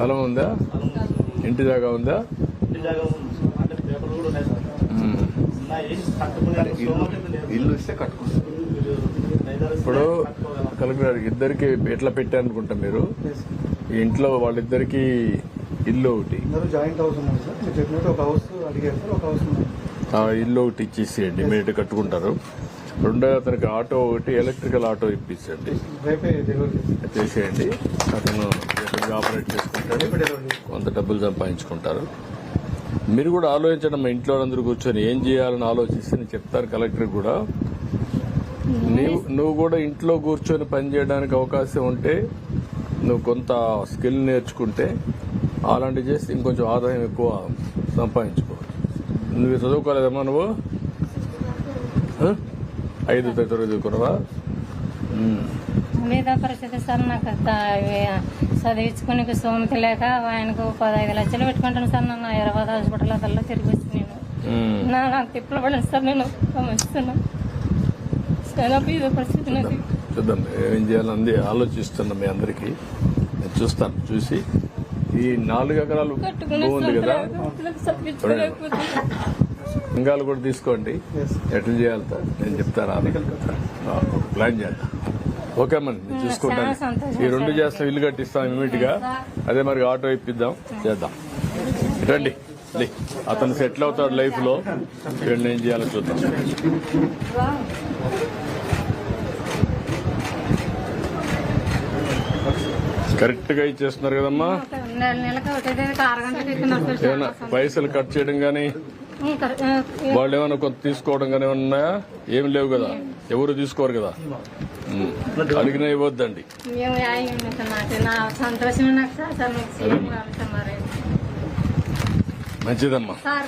స్థలం ఉందా? ఇంటి జాగా ఉందా. ఇల్లు ఇస్తే కట్టుకుంటాం మీరు ఐదారు ఇప్పుడు. కలెక్టర్ ఇద్దరికి ఎట్లా పెట్టారనుకుంటా మీరు? ఈ ఇంట్లో వాళ్ళిద్దరికి ఇల్లు ఒకటి. జాయింట్ హౌస్ ఉన్నారు సార్. మీరు చెప్పినట్టు ఒక హౌస్ అడిగారు సార్ ఒక హౌస్ ఉంది. ఆ ఇల్లు ఒకటి ఇచ్చేసేయండి మీరు కట్టుకుంటారు. రెండో అతనికి ఆటో ఒకటి ఎలక్ట్రికల్ ఆటో ఇప్పించండి. చేసేయండి. అతను ఆపరేట్ చేసుకుంటాడు. కొంత డబ్బులు సంపాదించుకుంటారు. మీరు కూడా ఆలోచించండి మా ఇంట్లో అందరూ కూర్చొని ఏం చేయాలని ఆలోచిస్తే నేను చెప్తాను కలెక్టర్ కూడా. నీవు నువ్వు కూడా ఇంట్లో కూర్చొని పని చేయడానికి అవకాశం ఉంటే నువ్వు కొంత స్కిల్ నేర్చుకుంటే అలాంటివి చేస్తే ఇంకొంచెం ఆదాయం ఎక్కువ సంపాదించుకోవచ్చు. నువ్వు చదువుకోలేదమ్మా నువ్వు? ఐదు చదువుకున్నావా ఉమ్. మీద పరిస్థితి సార్ నాకు చదివించుకునే స్తోమత లేక ఆయనకు పదహైదు లక్షలు పెట్టుకుంటాను సార్ నన్ను. హైదరాబాద్ హాస్పిటల్ అదల్లో తిరిగి వచ్చి నేను. నా నాకు తిప్పలు పడిన సార్ నేను. చాలా మీద పరిస్థితి నాకు చూద్దాం ఏం చేయాలని ఆలోచిస్తున్నా మీ అందరికి. నేను చూస్తాను చూసి. ఈ నాలుగు ఎకరాలు కట్టుకునే బాగుంది కదా. లింగాలు కూడా తీసుకోండి. ఎట్లా చేయాలి? నేను చెప్తాను. ఒక ప్లాన్ చేద్దాం. ఓకే అమ్మా నేను చూసుకుంటాను ఈ రెండు. చేస్తాం ఇల్లు కట్టిస్తాం ఇమీడియట్గా అదే మరి ఆటో ఇప్పిద్దాం. చేద్దాం. రండి. అతను సెటిల్ అవుతాడు లైఫ్లో ఏం చేయాలో చూద్దాం. కరెక్ట్గా ఇచ్చేస్తున్నారు కదమ్మా. పైసలు కట్ చేయడం ఆ, వాళ్ళు ఏమైనా కొంత తీసుకోవడం కానీ ఉన్నాయా ఏమి లేవు కదా. ఎవరు తీసుకోరు కదా. అడిగినా ఇవ్వద్దండి. మంచిదమ్మా. సార్